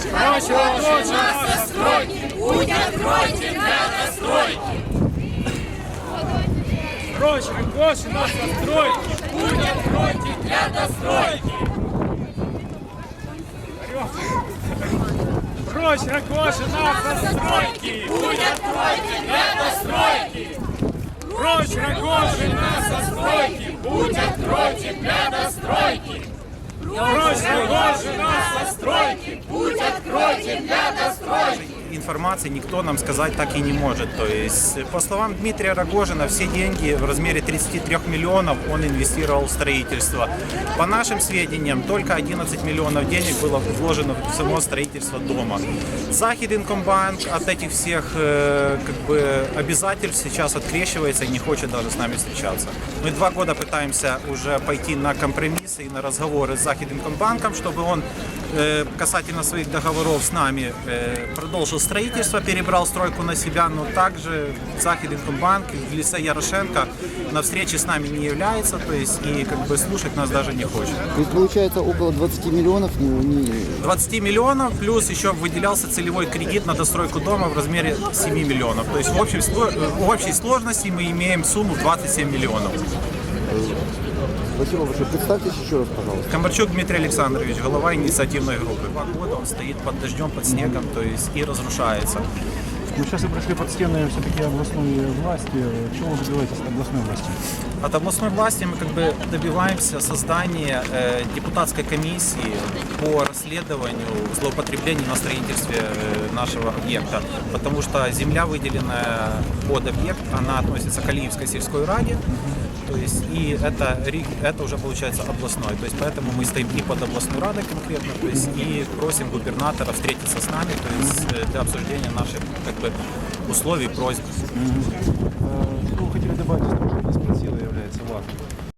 Гроші гроші на застройки. Путь откройте для достройки. Гроші гроші на застройки. Путь откройте для достройки. Гроші гроші на застройки. Путь откройте для достройки. Гроші гроші на застройки. Путь откройте для достройки. Гроші гроші на застройки. Путь откройте для достройки. Информации никто нам сказать так и не может. То есть, по словам Дмитрия Рогожина, все деньги в размере 33 миллионов он инвестировал в строительство. По нашим сведениям, только 11 миллионов денег было вложено в само строительство дома. Захидинкомбанк от этих всех э, как бы, обязательств сейчас открещивается и не хочет даже с нами встречаться. Мы два года пытаемся уже пойти на компромиссы и на разговоры с Захидинкомбанком, чтобы он э, касательно своих договоров с нами э, продолжил строительство, перебрал стройку на себя, но также Захидинкомбанк в лице Ярошенко на встрече с нами не является, то есть и как бы слушать нас даже не хочет. Есть получается около 20 миллионов не, не- 20 миллионов, плюс еще выделялся целевой кредит на достройку дома в размере 7 миллионов. То есть в общей, сло- в общей сложности мы имеем сумму в 27 миллионов. Спасибо большое. Представьтесь еще раз, пожалуйста. Комарчук Дмитрий Александрович, глава инициативной группы. Два года он стоит под дождем, под снегом, то есть и разрушается. Мы сейчас и прошли под стены все-таки областной власти. Чего вы добиваетесь от областной власти? От областной власти мы как бы добиваемся создания э, депутатской комиссии по расследованию злоупотреблений на строительстве э, нашего объекта, потому что земля, выделенная под объект, она относится к Алиевской сельской раде, то есть и это, это уже получается областной, то есть поэтому мы стоим и под областной радой конкретно, то есть и просим губернатора встретиться с нами, то есть для обсуждения наших как бы условий, просьб.